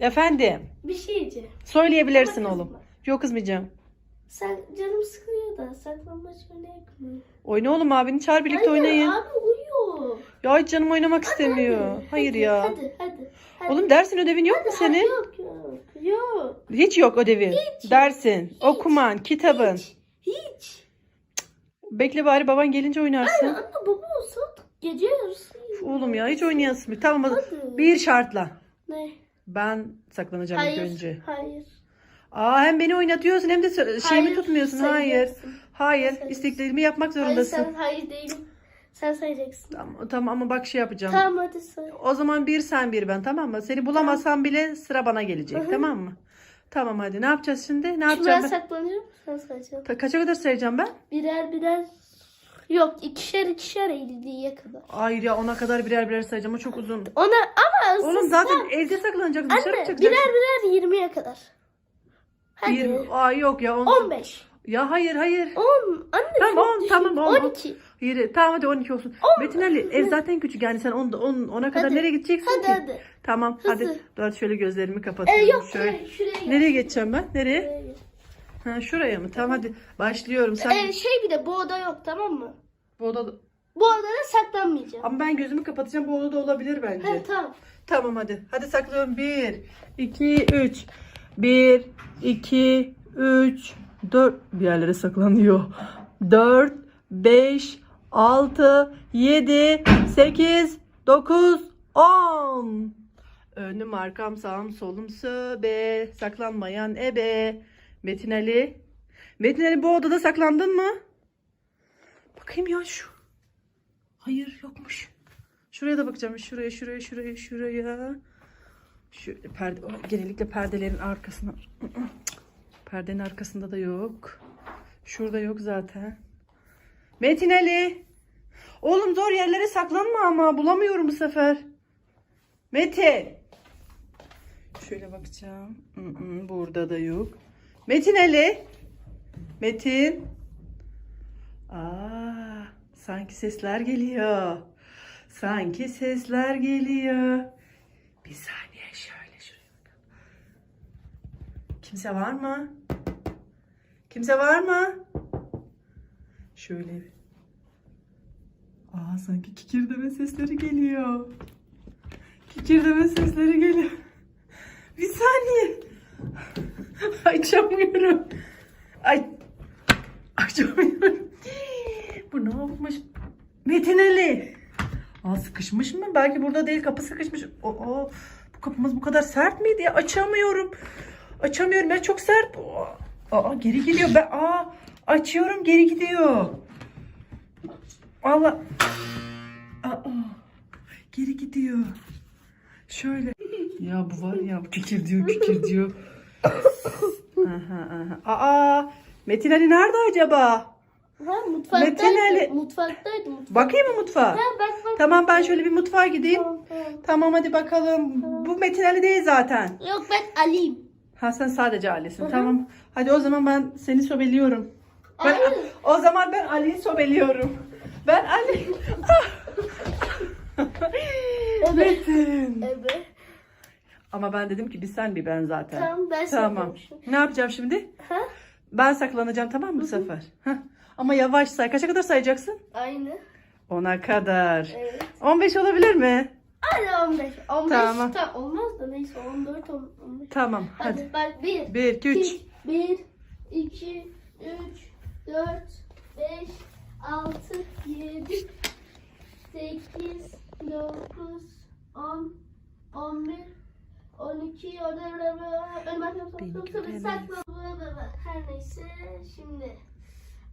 Efendim. Bir şey diyeceğim. Söyleyebilirsin Ama oğlum. kızma. Yok kızmayacağım. Sen canım sıkılıyor da saklambaç oynayalım mı? Oyna oğlum abini çağır birlikte Hayır, oynayın. abi uyuyor. Ya hiç canım oynamak istemiyor. Hadi, Hayır hadi, ya. Hadi hadi. hadi. Oğlum dersin ödevin yok mu Hadi, senin? Yok yok yok. Hiç yok ödevin. Dersin, okuman, kitabın. Hiç. Hiç. Bekle bari baban gelince oynarsın. Anne baba olsa gece yarısı. Oğlum ya hiç oynayasın. Tamam hadi. Hadi. Bir şartla. Ne? Ben saklanacağım ilk Hayır. önce. Hayır. Aa hem beni oynatıyorsun hem de şeyimi Hayır, tutmuyorsun. Hayır. Hayır. Sayacaksın. İsteklerimi yapmak Hayır zorundasın. sen hayır değilim. Sen sayacaksın. Tamam, tamam ama bak şey yapacağım. Tamam hadi say. O zaman bir sen bir ben tamam mı? Seni bulamasam bile sıra bana gelecek tamam mı? Tamam hadi ne yapacağız şimdi? Ne Şimdi yapacağım ben saklanıyorum. Sen sayacaksın. Kaça kadar sayacağım ben? Birer birer. Yok ikişer ikişer elliye kadar. Hayır ya ona kadar birer birer sayacağım. O çok uzun. Ona ama Oğlum siz- zaten evde. Dışarı mı Anne çıkacaksın? birer birer yirmiye kadar. Hadi. Bir, Aa yok ya. On, 15. Ya hayır hayır. 10. Anne Tamam, çok on, düşük. tamam, on, on. 12. Hayır tamam hadi 12 olsun. Metin Ali ev zaten küçük yani sen on, on, ona kadar Hadi. nereye gideceksin Hadi ki? hadi. Tamam Hızlı. hadi. Dur şöyle gözlerimi Ee, kapatıyorum. yok şöyle. şuraya, şuraya. Nereye geçeceğim ben? Nereye? Şuraya. Ha, şuraya mı? Tamam hadi başlıyorum. Sen Ee, şey bir de bu oda yok tamam mı? bu odada Bu odada saklanmayacağım. ama ben gözümü kapatacağım. Bu odada olabilir bence. He tamam. Tamam hadi. Hadi saklıyorum. 1, 2, 3. 1, 2, 3, 4. Bir yerlere saklanıyor. 4, 5, 6, 7, 8, 9, 10. Önüm arkam sağım solum söbe. Saklanmayan ebe. Metin Ali. Metin Ali bu odada saklandın mı? Bakayım ya şu. Hayır yokmuş. Şuraya da bakacağım. Şuraya, şuraya, şuraya, şuraya. Şöyle perde, genellikle perdelerin arkasına. Perdenin arkasında da yok. Şurada yok zaten. Metin Ali. Oğlum zor yerlere saklanma ama bulamıyorum bu sefer. Metin. Şöyle bakacağım. Burada da yok. Metin Ali. Metin. Aa, sanki sesler geliyor. Sanki sesler geliyor. Bir saniye şöyle şuraya bakalım. Kimse var mı? Kimse var mı? Şöyle. Aa sanki kikirdeme sesleri geliyor. Kikirdeme sesleri geliyor. Bir saniye. Açamıyorum. Ay. Açamıyorum. Bu ne yapmış? Metin Ali. Aa sıkışmış mı? Belki burada değil kapı sıkışmış. Aa, bu kapımız bu kadar sert miydi ya? Açamıyorum. Açamıyorum ya çok sert. Aa, geri geliyor. Ben aa açıyorum geri gidiyor. Allah. Aa, geri gidiyor. Şöyle. Ya bu var ya bu kikir diyor kikir diyor. aha, aha. Aa Metin Ali nerede acaba? Ha mutfaktaydı. Metin Ali. Mutfaktaydı. Mutfak. Bakayım mı mutfağa? Ha, bak bak. Tamam ben şöyle bir mutfağa gideyim. Tamam, tamam. Tamam hadi bakalım. Bu Metin Ali değil zaten. Yok ben Ali'yim. Ha sen sadece Ali'sin. Hı hı. Tamam. Hadi o zaman ben seni sobeliyorum. Ben, Hayır. o zaman ben Ali'yi sobeliyorum. Ben Ali. Metin. Evet. Ama ben dedim ki bir sen bir ben zaten. Tamam ben Tamam. saklamışım. Ne yapacağım şimdi? Ha? Ben saklanacağım tamam mı bu sefer? Ama yavaş say. Kaça kadar sayacaksın? Aynı. Ona kadar. Evet. 15 olabilir mi? Hadi 15. 15 Tamam. ta- olmaz da neyse 14 on- 15. Tamam hadi. Hadi bak 1 1, 2, 3. 1 2 3 4 5 6 7 8 9 10 11 12 her neyse. şimdi.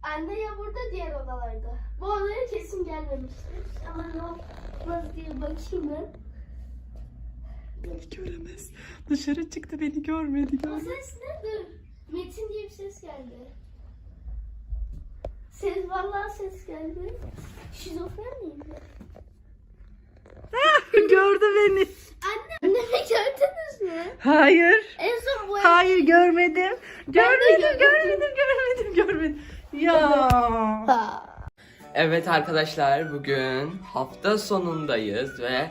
Anne ya burada diğer odalarda. Bu odaya kesin gelmemiştir ama ne olmaz diye bakayım ben. Göremez. Dışarı çıktı beni görmedi. o Gör. ses nedir Metin diye bir ses geldi. Ses vallahi ses geldi. Şizofren ben? Gördü beni. Anne annemi gördünüz mü? Hayır. En son bu Hayır görmedim. Görmedim, gördüm. görmedim, görmedim, görmedim. Ya. Evet arkadaşlar bugün hafta sonundayız ve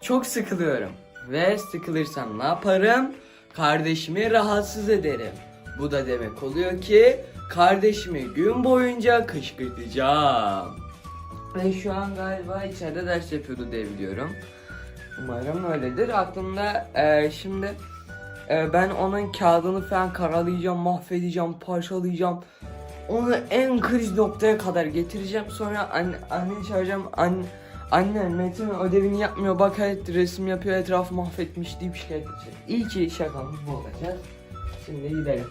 çok sıkılıyorum. Ve sıkılırsam ne yaparım? Kardeşimi rahatsız ederim. Bu da demek oluyor ki kardeşimi gün boyunca kışkırtacağım. Ve şu an galiba içeride ders yapıyordu diye biliyorum. Umarım öyledir. Aklımda eee, şimdi eee, ben onun kağıdını falan karalayacağım, mahvedeceğim, parçalayacağım. Onu en kriz noktaya kadar getireceğim. Sonra anne, anne çağıracağım. Anne, anne Metin ödevini yapmıyor. Bak evet resim yapıyor etrafı mahvetmiş deyip şikayet edecek. İyi ki şakamız bu olacak. Şimdi gidelim.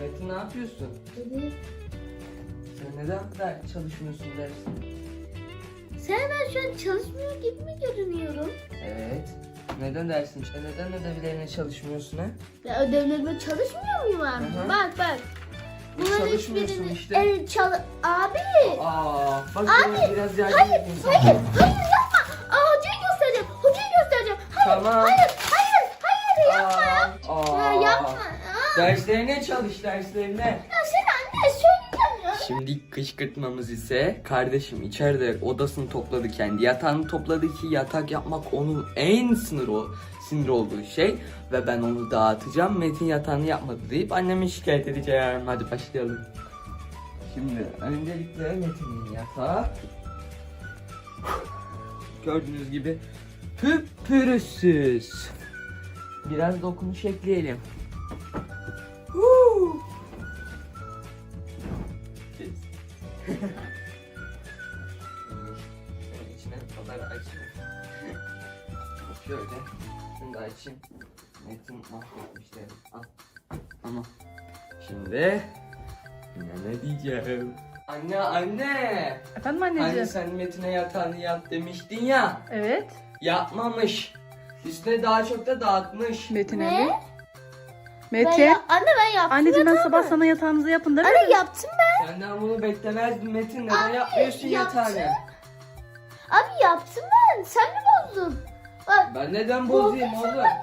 Metin ne yapıyorsun? Sen neden bu kadar çalışmıyorsun dersin? Sen ben şu an çalışmıyor gibi mi görünüyorum? Evet. Neden dersin işte? Neden ödevlerine çalışmıyorsun ha? Ya ödevlerime çalışmıyor muyum abi? Hı hı. Bak bak. Bunların çalışmıyorsun hiçbirini işte. el çal... Abi! Aa, bak Abi, biraz yardım Hayır, edeyim sana. hayır, hayır yapma. Aa, hocayı göstereceğim. Hocayı göstereceğim. Hayır, Tamam. hayır, hayır, hayır yapma ya. Aa, Ya aa. yapma. Aa, Derslerine çalış derslerine. ya sen anne söyleyeceğim ya. Şimdi kışkırtmamız ise kardeşim içeride odasını topladı kendi yatağını topladı ki yatak yapmak onun en sınır o sinir olduğu şey ve ben onu dağıtacağım Metin yatağını yapmadı deyip annemi şikayet edeceğim hadi başlayalım. Şimdi öncelikle Metin'in yatağı gördüğünüz gibi püpürüzsüz. Biraz dokunuş ekleyelim. Şöyle içine kadar açayım. Şöyle. Şunu da açayım. Metin mahvetmişler. Al. Ama. Şimdi. Yine ne diyeceğim? Anne anne. Efendim Anne anneciğim? sen Metin'e yatağını yap demiştin ya. Evet. Yapmamış. Üstüne daha çok da dağıtmış. Metin Ne? Ali. Ben Metin. ya- anne ben yaptım. Anneciğim ben sabah sana yatağınızı yapın demedim. Anne yaptım ben. Senden bunu beklemezdim Metin. Neden Abi, yapmıyorsun yaptım. yatağını? Abi yaptım ben. Sen mi bozdun? Bak. Ben neden bozayım oğlum? sen.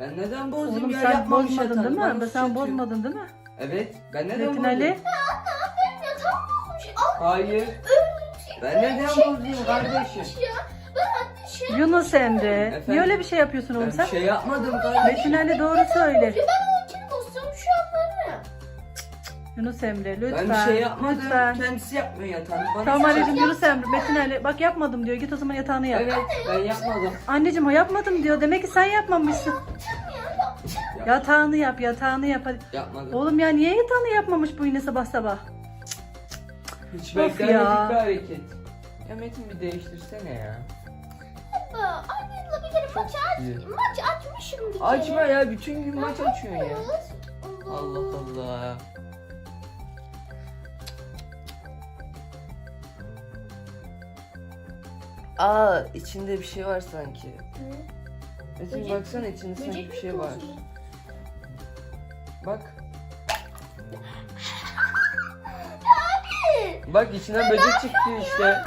Ben neden bozayım Oğlum ya sen yapmamış bozmadın yatağını. değil mi? Ben sen suç atıyor. bozmadın değil mi? Evet. Ben neden Metin bozayım? Ali. Benim yatağım bozmuş. Al Hayır. Ben neden şey- bozayım kardeşim? ya. Ben anne şey... Yunus Emre. Efendim? Niye öyle bir şey yapıyorsun oğlum Ben sen? bir şey yapmadım kardeşim. Metin Ali doğru söyle. Ben Yunus Emre lütfen. Ben bir şey yapmadım. Lütfen. Kendisi yapmıyor yatağını. Bana Tamam anneciğim atıyor. Yunus Emre. Metin Ali bak yapmadım diyor. Git o zaman yatağını yap. Evet ben yapmadım. Anneciğim o yapmadım diyor. Demek ki sen yapmamışsın. Yap- Yatağını yap, yatağını yap. Hadi. Yapmadım. Oğlum ya niye yatağını yapmamış bu yine sabah sabah? Hiç Of beklenmedik ya. bir hareket. Ya Metin bir değiştirsene ya. Aa, Annemle bir kere maç aç. iyi. Maç açmışım bir kere. Açma ya bütün gün maç açıyorsun ya. Allah Allah. Aa içinde bir şey var sanki. Metin Böcek- baksana içinde sanki bir şey var. Bak. Bak içinden böcek çıktı işte.